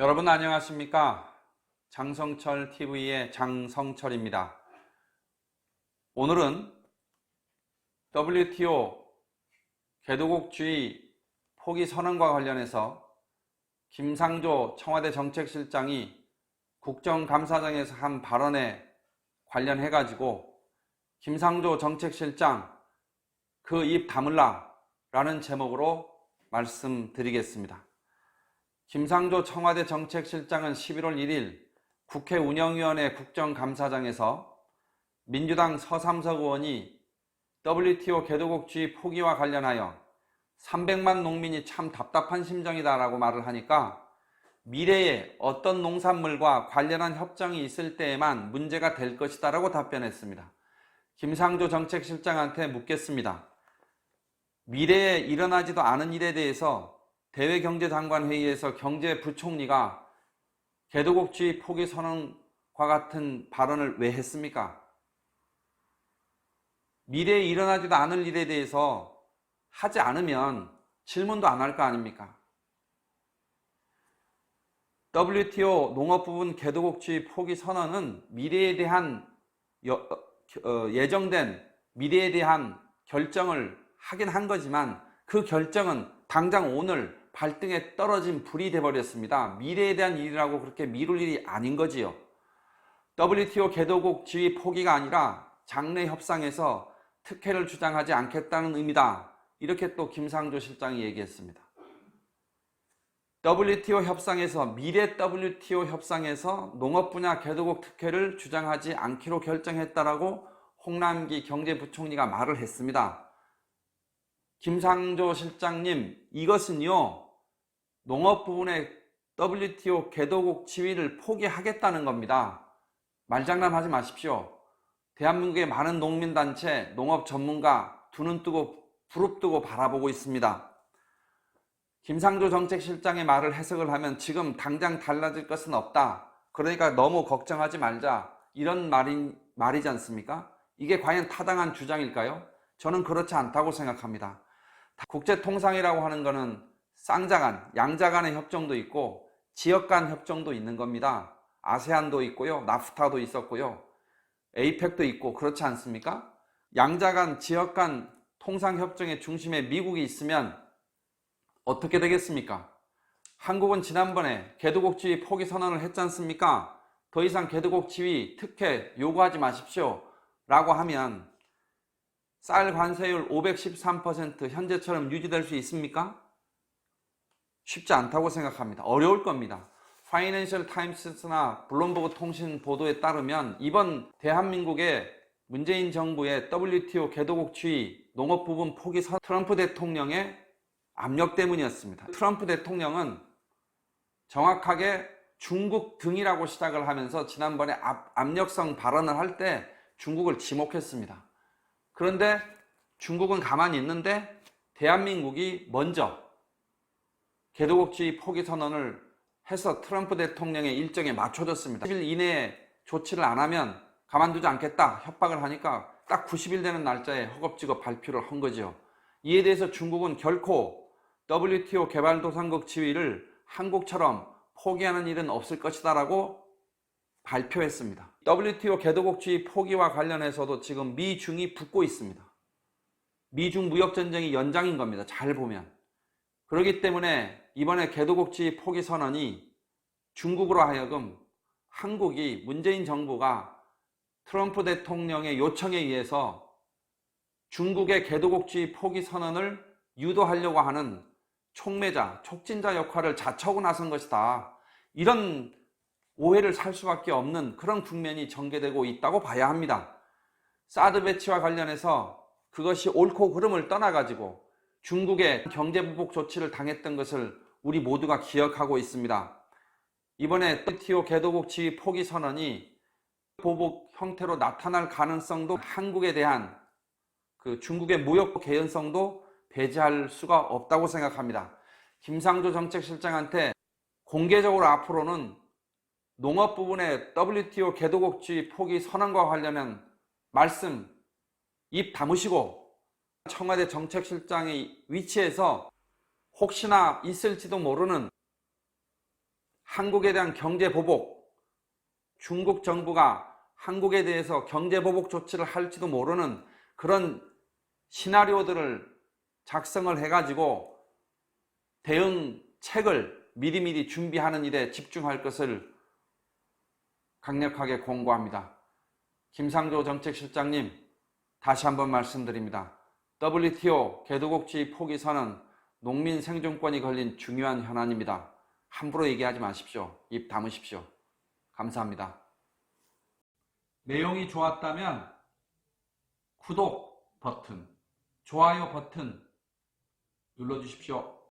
여러분 안녕하십니까? 장성철 TV의 장성철입니다. 오늘은 WTO 개도국주의 포기 선언과 관련해서 김상조 청와대 정책실장이 국정감사장에서 한 발언에 관련해 가지고 김상조 정책실장 그 입 다물라 라는 제목으로 말씀드리겠습니다. 김상조 청와대 정책실장은 11월 1일 국회 운영위원회 국정감사장에서 민주당 서삼석 의원이 WTO 개도국주의 포기와 관련하여 300만 농민이 참 답답한 심정이다라고 말을 하니까 미래에 어떤 농산물과 관련한 협정이 있을 때에만 문제가 될 것이다라고 답변했습니다. 김상조 정책실장한테 묻겠습니다. 미래에 일어나지도 않은 일에 대해서 대외경제장관 회의에서 경제부총리가 개도국주의 포기 선언과 같은 발언을 왜 했습니까? 미래에 일어나지도 않을 일에 대해서 하지 않으면 질문도 안 할 거 아닙니까? WTO 농업부분 개도국주의 포기 선언은 미래에 대한 여- 어, 예정된 미래에 대한 결정을 하긴 한 거지만 그 결정은 당장 오늘 발등에 떨어진 불이 돼버렸습니다. 미래에 대한 일이라고 그렇게 미룰 일이 아닌 거지요. WTO 개도국 지위 포기가 아니라 장래 협상에서 특혜를 주장하지 않겠다는 의미다. 이렇게 또 김상조 실장이 얘기했습니다. WTO 협상에서 미래 WTO 협상에서 농업 분야 개도국 특혜를 주장하지 않기로 결정했다라고 홍남기 경제부총리가 말을 했습니다. 김상조 실장님, 이것은요, 농업 부분의 WTO 개도국 지위를 포기하겠다는 겁니다. 말장난하지 마십시오. 대한민국의 많은 농민단체, 농업 전문가 두 눈 뜨고 부릅뜨고 바라보고 있습니다. 김상조 정책실장의 말을 해석을 하면 지금 당장 달라질 것은 없다. 그러니까 너무 걱정하지 말자. 이런 말이, 말이지 않습니까? 이게 과연 타당한 주장일까요? 저는 그렇지 않다고 생각합니다. 국제통상이라고 하는 것은 쌍자 간, 양자 간의 협정도 있고 지역 간 협정도 있는 겁니다. 아세안도 있고요. 나프타도 있었고요. 에이펙도 있고 그렇지 않습니까? 양자 간, 지역 간 통상 협정의 중심에 미국이 있으면 어떻게 되겠습니까? 한국은 지난번에 개도국지위 포기 선언을 했지 않습니까? 더 이상 개도국지위 특혜 요구하지 마십시오. 라고 하면 쌀 관세율 513% 현재처럼 유지될 수 있습니까? 쉽지 않다고 생각합니다. 어려울 겁니다. 파이낸셜 타임스나 블룸버그 통신 보도에 따르면 이번 대한민국의 문재인 정부의 WTO 개도국 주의 농업 부분 포기 선 트럼프 대통령의 압력 때문이었습니다. 트럼프 대통령은 정확하게 중국 등이라고 시작을 하면서 지난번에 압, 압력성 발언을 할 때 중국을 지목했습니다. 그런데 중국은 가만히 있는데 대한민국이 먼저 개도국주의 포기 선언을 해서 트럼프 대통령의 일정에 맞춰줬습니다. 10일 이내에 조치를 안 하면 가만두지 않겠다 협박을 하니까 딱 90일 되는 날짜에 허겁지겁 발표를 한 거죠. 이에 대해서 중국은 결코 WTO 개발도상국 지위를 한국처럼 포기하는 일은 없을 것이다라고 발표했습니다. WTO 개도국주의 포기와 관련해서도 지금 미중이 붙고 있습니다. 미중 무역 전쟁이 연장인 겁니다. 잘 보면. 그렇기 때문에 이번에 개도국주의 포기 선언이 중국으로 하여금 한국이 문재인 정부가 트럼프 대통령의 요청에 의해서 중국의 개도국주의 포기 선언을 유도하려고 하는 촉매자, 촉진자 역할을 자처하고 나선 것이다. 이런 오해를 살 수밖에 없는 그런 국면이 전개되고 있다고 봐야 합니다. 사드 배치와 관련해서 그것이 옳고 그름을 떠나가지고 중국의 경제보복 조치를 당했던 것을 우리 모두가 기억하고 있습니다. 이번에 WTO 개도국 지위 포기 선언이 보복 형태로 나타날 가능성도 한국에 대한 그 중국의 무역 개연성도 배제할 수가 없다고 생각합니다. 김상조 정책실장한테 공개적으로 앞으로는 농업 부분의 WTO 개도국주의 포기 선언과 관련한 말씀 입 다무시고 청와대 정책실장의 위치에서 혹시나 있을지도 모르는 한국에 대한 경제 보복, 중국 정부가 한국에 대해서 경제 보복 조치를 할지도 모르는 그런 시나리오들을 작성을 해가지고 대응책을 미리미리 준비하는 일에 집중할 것을 강력하게 공고합니다. 김상조 정책실장님, 다시 한번 말씀드립니다. WTO 개도국 지위 포기선언 농민 생존권이 걸린 중요한 현안입니다. 함부로 얘기하지 마십시오. 입 다무십시오. 감사합니다. 내용이 좋았다면 구독 버튼, 좋아요 버튼 눌러주십시오.